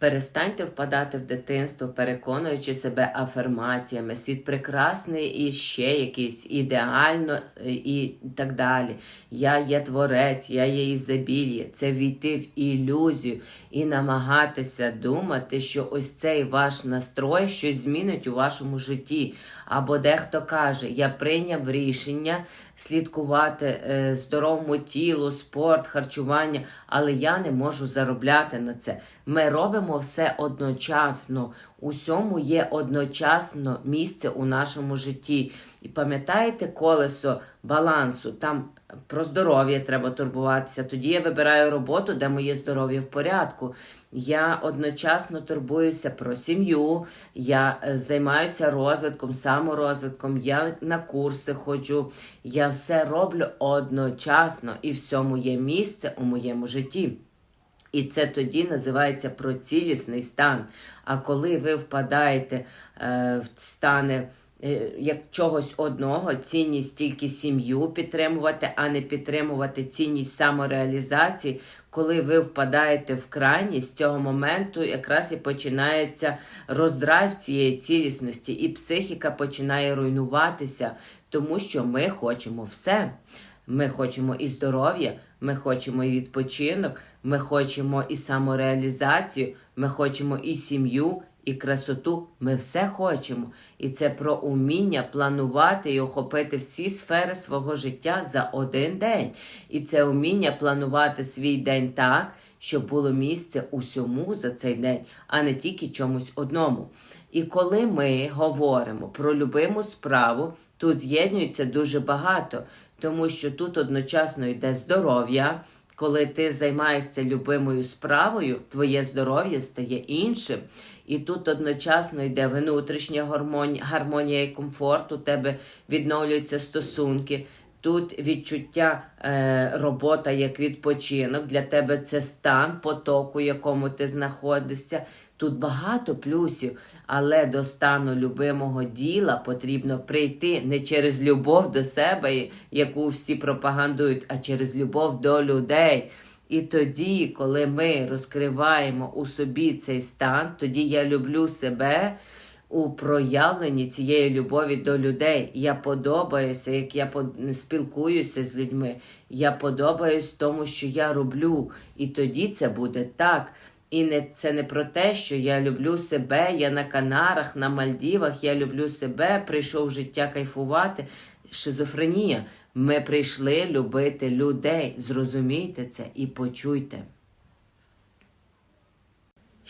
Перестаньте впадати в дитинство, переконуючи себе афермаціями. Світ прекрасний і ще якийсь ідеально е, і так далі. Я є творець, я є ізобілія. Це війти в ілюзію і намагатися думати, що ось цей ваш настрой щось змінить у вашому житті. Або дехто каже, я прийняв рішення слідкувати е, здоровому тілу, спорт, харчування, але я не можу заробляти на це. Ми робимо все одночасно. Усьому є одночасно місце у нашому житті. І пам'ятаєте колесо балансу? Там про здоров'я треба турбуватися. Тоді я вибираю роботу, де моє здоров'я в порядку. Я одночасно турбуюся про сім'ю, я е, займаюся розвитком, саморозвитком, я на курси ходжу. Я все роблю одночасно, і всьому є місце у моєму житті. І це тоді називається про цілісний стан. А коли ви впадаєте е, в стани е, як чогось одного, цінність тільки сім'ю підтримувати, а не підтримувати цінність самореалізації, коли ви впадаєте в крайність, з цього моменту якраз і починається роздрайв цієї цілісності, і психіка починає руйнуватися, тому що ми хочемо все. Ми хочемо і здоров'я, ми хочемо і відпочинок, ми хочемо і самореалізацію, ми хочемо і сім'ю, і красоту. Ми все хочемо. І це про уміння планувати і охопити всі сфери свого життя за один день. І це уміння планувати свій день так, щоб було місце усьому за цей день, а не тільки чомусь одному. І коли ми говоримо про любиму справу, тут з'єднується дуже багато, тому що тут одночасно йде здоров'я. Коли ти займаєшся любимою справою, твоє здоров'я стає іншим. І тут одночасно йде внутрішня гармонія, і комфорт, у тебе відновлюються стосунки. Тут відчуття е, робота як відпочинок. Для тебе це стан потоку, в якому ти знаходишся. Тут багато плюсів, але до стану любимого діла потрібно прийти не через любов до себе, яку всі пропагандують, а через любов до людей. І тоді, коли ми розкриваємо у собі цей стан, тоді я люблю себе у проявленні цієї любові до людей. Я подобаюся, як я спілкуюся з людьми. Я подобаюсь тому, що я роблю. І тоді це буде так. І не це не про те, що я люблю себе, я на Канарах, на Мальдівах, я люблю себе, прийшов життя кайфувати. Шизофренія. Ми прийшли любити людей. Зрозумійте це і почуйте.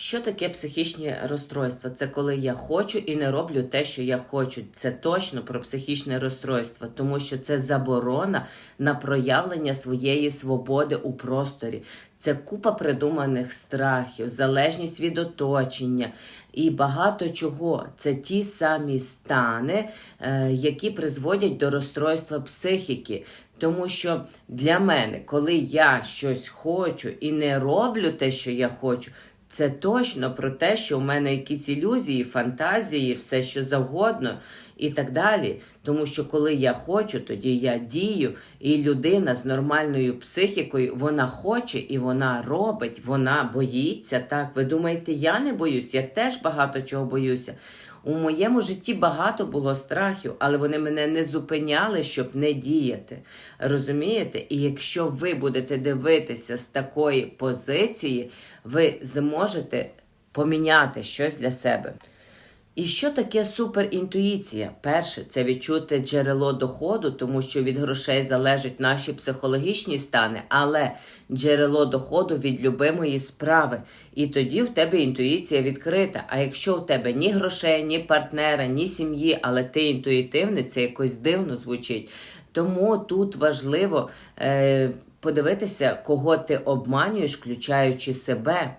Що таке психічне розстройство? Це коли я хочу і не роблю те, що я хочу. Це точно про психічне розстройство, тому що це заборона на проявлення своєї свободи у просторі. Це купа придуманих страхів, залежність від оточення і багато чого. Це ті самі стани, е, які призводять до розстройства психіки. Тому що для мене, коли я щось хочу і не роблю те, що я хочу, це точно про те, що в мене якісь ілюзії, фантазії, все що завгодно і так далі. Тому що коли я хочу, тоді я дію, і людина з нормальною психікою вона хоче і вона робить, вона боїться. Так, ви думаєте, я не боюсь? Я теж багато чого боюся. У моєму житті багато було страхів, але вони мене не зупиняли, щоб не діяти. Розумієте? І якщо ви будете дивитися з такої позиції, ви зможете поміняти щось для себе. І що таке суперінтуїція? Перше, це відчути джерело доходу, тому що від грошей залежать наші психологічні стани, але джерело доходу від любимої справи. І тоді в тебе інтуїція відкрита. А якщо в тебе ні грошей, ні партнера, ні сім'ї, але ти інтуїтивний, це якось дивно звучить. Тому тут важливо е, подивитися, кого ти обманюєш, включаючи себе.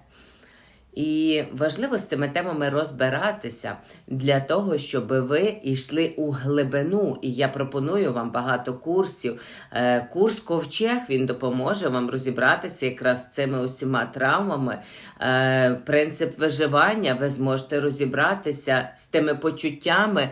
І важливо з цими темами розбиратися для того, щоб ви йшли у глибину. І я пропоную вам багато курсів. Е, курс Ковчег він допоможе вам розібратися якраз з цими усіма травмами. Е, принцип виживання, ви зможете розібратися з тими почуттями,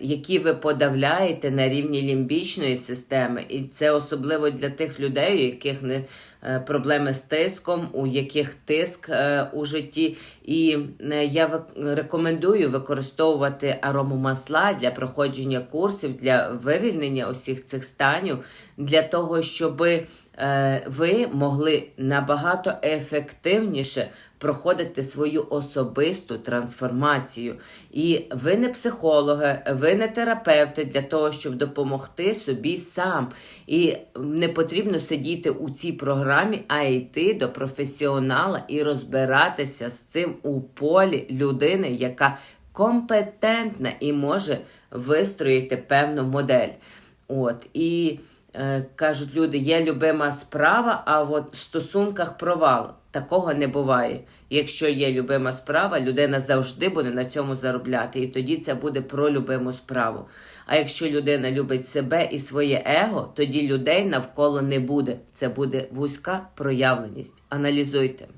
які ви подавляєте на рівні лімбічної системи. І це особливо для тих людей, у яких не е, проблеми з тиском, у яких тиск е, у житті. І е, я рекомендую використовувати аромамасла для проходження курсів, для вивільнення усіх цих станів, для того, щоб ви могли набагато ефективніше проходити свою особисту трансформацію. І ви не психологи, ви не терапевти для того, щоб допомогти собі сам. І не потрібно сидіти у цій програмі, а йти до професіонала і розбиратися з цим у полі людини, яка компетентна і може вистроїти певну модель. От і е, кажуть люди, є любима справа, а от в стосунках провал. Такого не буває. Якщо є любима справа, людина завжди буде на цьому заробляти, і тоді це буде про любиму справу. А якщо людина любить себе і своє его, тоді людей навколо не буде. Це буде вузька проявленість. Аналізуйте.